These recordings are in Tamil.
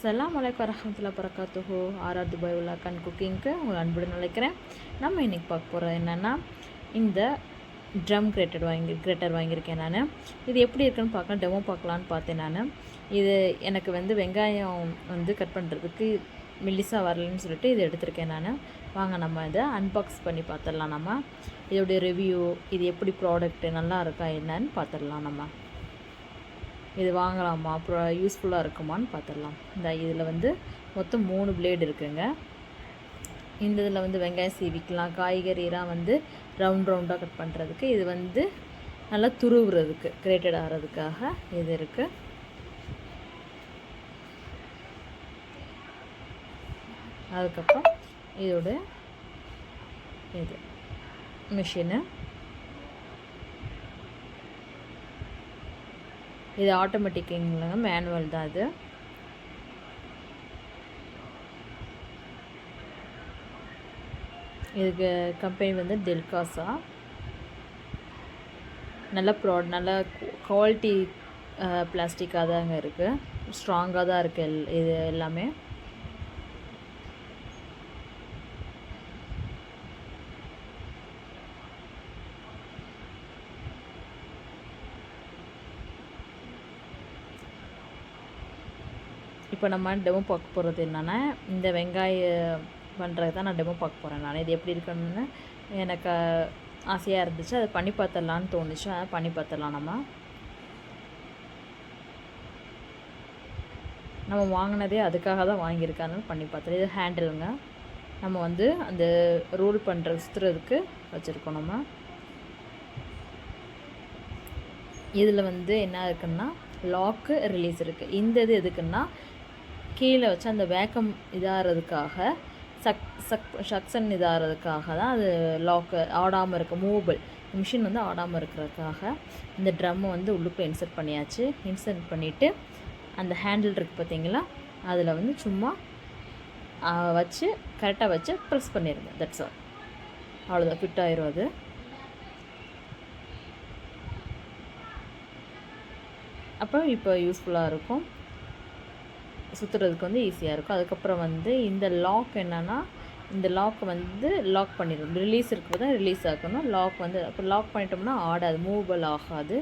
சலாம் வலைக்கம் வரஹமத்துல்லாஹி வரகாத்துஹு ஆர்ஆர் துபாய் உலா கண் குக்கிங்க்கு உங்கள் அன்புடன் நினைக்கிறேன் நம்ம இன்றைக்கி பார்க்க போகிறது என்னென்னா இந்த ட்ரம் கிரேட்டட் வாங்கி கிரேட்டர் வாங்கியிருக்கேன் நான் இது எப்படி இருக்குன்னு பார்க்கலாம் டெமோ பார்க்கலான்னு பார்த்தேன் நான் இது எனக்கு வந்து வெங்காயம் வந்து கட் பண்ணுறதுக்கு மெல்லிசாக வரலன்னு சொல்லிட்டு இது எடுத்திருக்கேன் நான் வாங்க நம்ம இதை அன்பாக்ஸ் பண்ணி பார்த்துடலாம் நம்ம இதோடைய ரிவ்யூ இது எப்படி ப்ராடக்ட்டு நல்லா இருக்கா என்னன்னு பார்த்துடலாம் நம்ம இது வாங்கலாமா? அப்புறம் யூஸ்ஃபுல்லாக இருக்குமான்னு பார்த்துடலாம் இந்த இதில் வந்து மொத்தம் மூணு பிளேடு இருக்குங்க. இந்த இதில் வந்து வெங்காயம் சீவிக்கலாம். காய்கறிலாம் வந்து ரவுண்ட் ரவுண்டாக கட் பண்ணுறதுக்கு இது வந்து நல்லா துருவுறதுக்கு கிரேட்டட் ஆகிறதுக்காக இது இருக்குது அதுக்கப்புறம் இதோட இது மிஷினு இது ஆட்டோமேட்டிக்குங்களா மேனுவல் தான் இது இதுக்கு கம்பெனி வந்து டெல்காஸா நல்ல ப்ராட் நல்ல குவாலிட்டி பிளாஸ்டிக்காக தாங்க இருக்குது ஸ்ட்ராங்காக தான் இருக்குது எல் இது எல்லாமே. இப்போ நம்ம டெமோ பார்க்க போகிறது என்னென்னா இந்த வெங்காயம் பண்ணுறது தான் நான் டெமோ பார்க்க போகிறேன் நான். இது எப்படி இருக்கணும்னு எனக்கு ஆசையாக இருந்துச்சு. அதை பண்ணி பார்த்துடலான்னு தோணுச்சு. அதை பண்ணி பார்த்துடலாம் நம்ம. நம்ம வாங்கினதே அதுக்காக தான் வாங்கியிருக்காங்க பண்ணி பார்த்தது இது ஹேண்டிலுங்க நம்ம வந்து அந்த ரோல் பண்ணுற சுற்றுறதுக்கு வச்சுருக்கோம் நம்ம. இதில் வந்து என்ன இருக்குன்னா லாக்கு ரிலீஸ் இருக்குது இந்த இது எதுக்குன்னா கீழே வச்சு அந்த வேக்கம் இதாகிறதுக்காக சக் சக் சக்ஷன் இதாகிறதுக்காக தான் அது லாக்கு ஆடாமல் இருக்க மூவபிள் மிஷின் வந்து ஆடாமல் இருக்கிறதுக்காக இந்த ட்ரம்மை வந்து உள்ளுக்குள்ளே இன்சர்ட் பண்ணியாச்சு. இன்சர்ட் பண்ணிவிட்டு அந்த ஹேண்டில் இருக்குது பார்த்தீங்களா? அதில் வந்து சும்மா வச்சு கரெக்டாக வச்சு ப்ரெஸ் பண்ணிடுங்க தட்ஸ் ஆல் அவ்வளோதான் ஃபிட் ஆயிரும் அது. அப்புறம் இப்போ யூஸ்ஃபுல்லாக இருக்கும். சுற்றுறதுக்கு வந்து ஈஸியாக இருக்கும். அதுக்கப்புறம் வந்து இந்த லாக் என்னென்னா இந்த லாக் வந்து லாக் பண்ணிடும் ரிலீஸ் இருக்கும் தான் ரிலீஸ் ஆகணும். லாக் வந்து அப்போ லாக் பண்ணிட்டோம்னா ஆடாது மூவபிள் ஆகாது.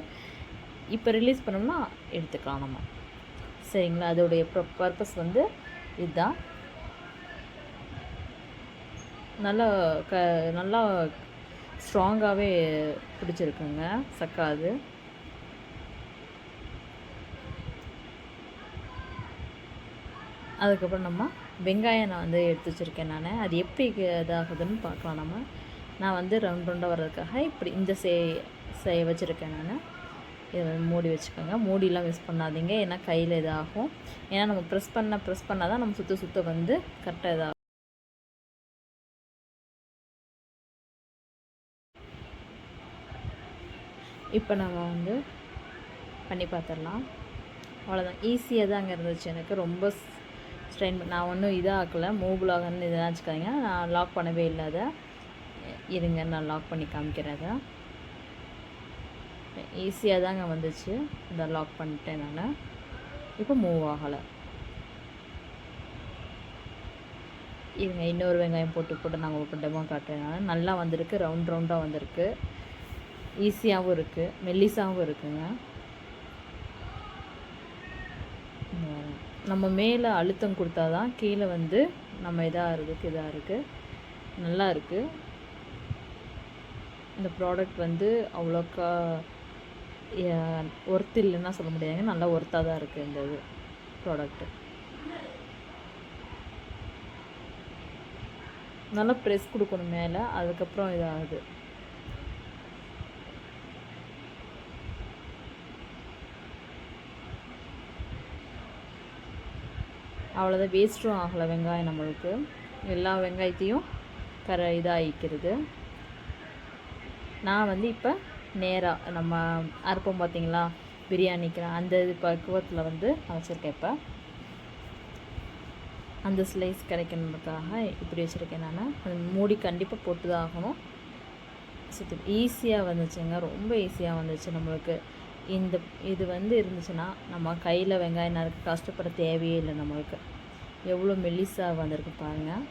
இப்போ ரிலீஸ் பண்ணோம்னா எடுத்துக்கலாம் நம்ம. சரிங்களா? அதோடைய பர்பஸ் வந்து இதுதான். நல்லா க நல்லா ஸ்ட்ராங்காகவே பிடிச்சிருக்குங்க. சக்காது. அதுக்கப்புறம் நம்ம வெங்காயம் நான் வந்து எடுத்து வச்சுருக்கேன் நான். அது எப்படி இதாகுதுன்னு பார்க்கலாம் நம்ம. நான் வந்து ரவுண்ட் ரவுண்டாக வர்றதுக்காக இப்படி இந்த சே செய்ய வச்சுருக்கேன் நான். இதை வந்து மூடி வச்சுக்கோங்க. மூடிலாம் மிஸ் பண்ணாதீங்க. ஏன்னா கையில் இதாகும். ஏன்னா நம்ம ப்ரெஸ் பண்ண ப்ரெஸ் பண்ணால் தான் நம்ம சுற்ற சுற்ற வந்து கரெக்டாக இதாகும். இப்போ நம்ம வந்து பண்ணி பார்த்துடலாம். அவ்வளோதான் ஈஸியாக தான் அங்கே இருந்துச்சு எனக்கு. ரொம்ப ஸ்ட்ரெயின் நான் ஒன்றும் இதாக ஆக்கலை மூவ் ஆகணும்னு இதெல்லாம் வச்சுக்காதீங்க நான் லாக் பண்ணவே இல்லை அதை. இருங்க நான் லாக் பண்ணி காமிக்கிறேன் அதை. ஈஸியாக தாங்க வந்துச்சு. இதை லாக் பண்ணிட்டேன் நான். இப்போ மூவ் ஆகலை. இருங்க இன்னொரு வெங்காயம் போட்டு போட்டு நாங்கள் உங்களுக்கு டெமோ காட்டுறேன் நான். நல்லா வந்திருக்கு. ரவுண்ட் ரவுண்டாக வந்திருக்கு. ஈஸியாகவும் இருக்குது மெல்லிஸாகவும் இருக்குங்க. நம்ம மேலே அழுத்தம் கொடுத்தா தான் கீழே வந்து நம்ம இதாக இருக்குது இதாக இருக்குது நல்லா இருக்குது இந்த ப்ராடக்ட் வந்து அவ்வளோக்கா ஒர்த் இல்லைன்னா சொல்ல முடியாதுங்க நல்லா ஒர்த்தாக தான் இருக்குது இந்த இது ப்ராடக்ட்டு நல்லா ப்ரெஸ் கொடுக்கணும் மேலே அதுக்கப்புறம் இதாகுது. அவ்வளோதான் வேஸ்ட்டும் ஆகலை வெங்காயம் நம்மளுக்கு. எல்லா வெங்காயத்தையும் கர இதாகிக்கிறது நான் வந்து இப்போ நேராக நம்ம அறுப்போம் பார்த்தீங்களா பிரியாணிக்கு அந்த இது பக்குவத்தில் வந்து வச்சுருக்கேன் இப்போ. அந்த ஸ்லைஸ் கிடைக்கணுன்றதுக்காக இப்படி வச்சுருக்கேன் நான். அது மூடி கண்டிப்பாக போட்டு தான் ஆகணும் சுற்றி ஈஸியாக வந்துச்சுங்க. ரொம்ப ஈஸியாக வந்துச்சு நம்மளுக்கு. இந்த இது வந்து இருந்துச்சுன்னா நம்ம கையில் வெங்காயம் நறுக்க கஷ்டப்பட தேவையே இல்லை நம்மளுக்கு. எவ்வளோ மெல்லிஸாக வந்திருக்கு பாருங்கள்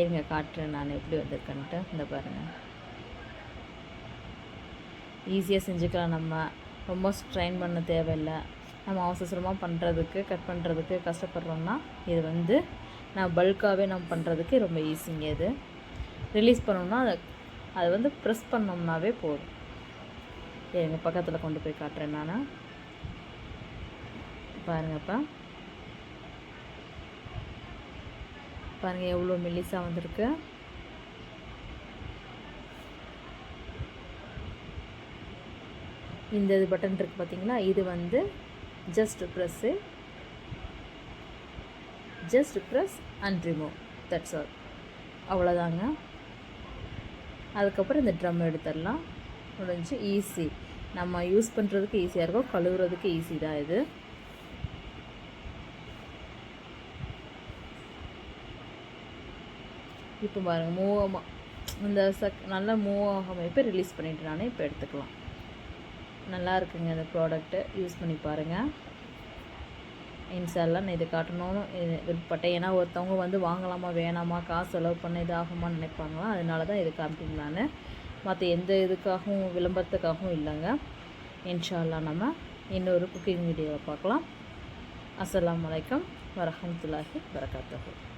ஏங்க காட்டுறேன் நான் எப்படி வந்திருக்கேன்ட்டு. இந்த பாருங்கள் ஈஸியாக செஞ்சுக்கலாம் நம்ம. ரொம்ப ஸ்ட்ரைன் பண்ண தேவையில்லை. நம்ம அவசரமாக பண்ணுறதுக்கு கட் பண்ணுறதுக்கு கஷ்டப்படுறோம்னா இது வந்து நான் பல்காகவே நம்ம பண்ணுறதுக்கு ரொம்ப ஈஸிங்க இது. ரிலீஸ் பண்ணோம்னா அதை அது வந்து ப்ரெஸ் பண்ணோம்னாவே போதும். எங்கள் பக்கத்தில் கொண்டு போய் காட்டுறேன் நான்? பாருங்கப்பா. பாருங்கள் எவ்வளோ மெல்லிஸாக வந்திருக்கு. இந்த இது பட்டன் இருக்குது பார்த்தீங்களா இது வந்து just press just press and remove that's all அவ்வளோதாங்க அதுக்கப்புறம் இந்த ட்ரம் எடுத்துடலாம். முடிஞ்சு ஈஸி நம்ம யூஸ் பண்ணுறதுக்கு ஈஸியாக இருக்கும். கழுவுறதுக்கு ஈஸி தான் இது. இப்போ பாருங்கள் மூவ் இந்த சக் நல்லா மூவ் ஆகாமல் இப்போ ரிலீஸ் பண்ணிவிட்டு நானே இப்போ எடுத்துக்கலாம். நல்லா இருக்குங்க இந்த ப்ராடக்ட்டு யூஸ் பண்ணி பாருங்கள் இன்ஷால்லாம் நான் இதை காட்டணும்னு விருப்பப்பட்டேன். ஏன்னா ஒருத்தவங்க வந்து வாங்கலாமா வேணாமா காசு செலவு பண்ண இது நினைப்பாங்களா? அதனால தான் இது காமிப்பேன் நான். மற்ற எந்த இதுக்காகவும் விளம்பரத்துக்காகவும் இல்லைங்க. இன்ஷால்லாம் நம்ம இன்னொரு குக்கிங் வீடியோவை பார்க்கலாம். அஸ்லாம் வலைக்கம் வரமத்துல்லாஹி வரகாத்துஹு